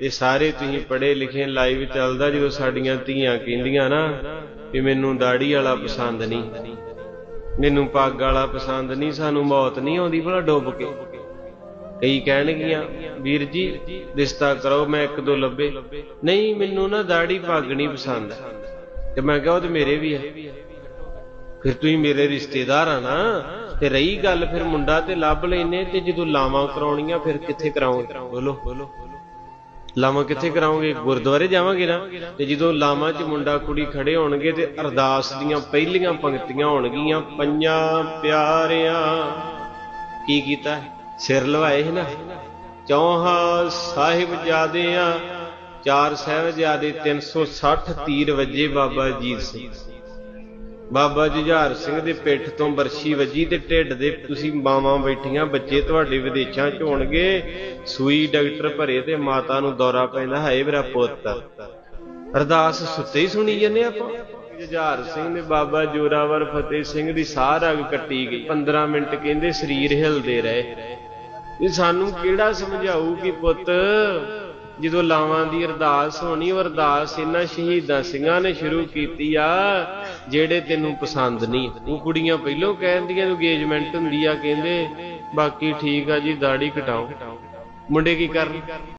ਤੇ ਸਾਰੇ ਤੁਸੀਂ ਪੜੇ ਲਿਖੇ ਲਾਈਵ ਚੱਲਦਾ ਜਦੋਂ ਸਾਡੀਆਂ ਧੀਆਂ ਕਹਿੰਦੀਆਂ ਨਾ ਵੀ ਮੈਨੂੰ ਦਾੜੀ ਵਾਲਾ ਪਸੰਦ ਨਹੀਂ। ਮੈਨੂੰ ਪੱਗ ਵਾਲਾ ਪਸੰਦ ਨਹੀਂ, ਸਾਨੂੰ ਮੌਤ ਨਹੀਂ ਆਉਂਦੀ ਭਲਾ ਡੁੱਬ ਕੇ। ਕਈ ਕਹਿਣਗੀਆਂ, ਵੀਰ ਜੀ, ਰਿਸ਼ਤਾ ਕਰੋ ਮੈਂ ਇੱਕ ਦੋ ਲੱਭੇ। ਨਹੀਂ, ਮੈਨੂੰ ਨਾ ਦਾੜੀ ਪੱਗ ਨਹੀਂ ਪਸੰਦ। ਤੇ ਮੈਂ ਕਿਹਾ ਉਹ ਤੇ ਮੇਰੇ ਵੀ ਹੈ ਫਿਰ ਤੁਸੀਂ ਮੇਰੇ ਰਿਸ਼ਤੇਦਾਰ ਆ ਨਾ, ਤੇ ਰਹੀ ਗੱਲ, ਫਿਰ ਮੁੰਡਾ ਤੇ ਲੱਭ ਲੈਨੇ, ਤੇ ਜਦੋਂ ਲਾਵਾਂ ਕਰਾਉਣੀਆਂ, ਫਿਰ ਕਿੱਥੇ ਕਰਾਉਂਗੇ ਬੋਲੋ। ਬੋਲੋ ਕਿੱਥੇ ਕਰਾਉਂਗੇ? ਗੁਰਦੁਆਰੇ ਜਾਵਾਂਗੇ ਨਾ। ਤੇ ਜਦੋਂ ਲਾਵਾਂ 'ਚ ਮੁੰਡਾ ਕੁੜੀ ਖੜੇ ਹੋਣਗੇ ਤੇ ਅਰਦਾਸ ਦੀਆਂ ਪਹਿਲੀਆਂ ਪੰਕਤੀਆਂ ਹੋਣਗੀਆਂ, ਪੰਜਾਂ ਪਿਆਰਿਆਂ। ਕੀ ਕੀਤਾ? ਸਿਰ ਲਵਾਏ ਹੈ ਨਾ। ਚੌਹਾਂ ਸਾਹਿਬ ਜਾਦਿਆਂ, ਚਾਰ ਸਾਹਿਬਜ਼ਾਦੇ 360 ਤੀਰ ਵੱਜੇ ਬਾਬਾ ਜੀਤ ਸਿੰਘ। ਬਾਬਾ ਜੁਝਾਰ ਸਿੰਘ ਦੇ ਪਿੱਠ ਤੋਂ ਬਰਸ਼ੀ ਵੱਜੀ ਤੇ ਢਿੱਡ ਦੇ ਤੁਸੀਂ ਮਾਵਾਂ ਬੈਠੀਆਂ, ਬੱਚੇ ਤੁਹਾਡੇ ਵਿਦੇਸ਼ਾਂ 'ਚ ਹੋਣਗੇ। ਸੂਈ ਡਾਕਟਰ ਭਰੇ ਤੇ ਮਾਤਾ ਨੂੰ ਦੌਰਾ ਪੈਂਦਾ ਹੈ ਮੇਰਾ ਪੁੱਤ। ਅਰਦਾਸ ਸੁੱਤੇ ਹੀ ਸੁਣੀ ਜੰਨੇ ਆਪਾਂ। ਜੁਝਾਰ ਸਿੰਘ ਨੇ ਬਾਬਾ ਜੋਰਾਵਰ ਫਤਿਹ ਸਿੰਘ ਦੀ ਸਾਹ ਰਗ ਕੱਟੀ ਗਈ। 15 ਮਿੰਟ ਕਹਿੰਦੇ ਸਰੀਰ ਹਿਲਦੇ ਰਹੇ। ਇਹ ਸਾਨੂੰ ਕਿਹੜਾ ਸਮਝਾਊ ਕਿ ਪੁੱਤ ਜਦੋਂ ਲਾਵਾਂ ਦੀ ਅਰਦਾਸ ਹੋਣੀ, ਉਹ ਅਰਦਾਸ ਇਹਨਾਂ ਸ਼ਹੀਦਾਂ ਸਿੰਘਾਂ ਨੇ ਸ਼ੁਰੂ ਕੀਤੀ ਆ, ਜਿਹੜੇ ਤੈਨੂੰ ਪਸੰਦ ਨਹੀਂ। ਉਹ ਕੁੜੀਆਂ ਪਹਿਲਾਂ ਕਹਿੰਦੀਆਂ ਇੰਗੇਜਮੈਂਟ ਹੁੰਦੀ ਆ, ਕਹਿੰਦੇ, ਬਾਕੀ ਠੀਕ ਆ ਜੀ ਦਾੜੀ ਕਟਾਓ। ਮੁੰਡੇ ਕੀ ਕਰਨ?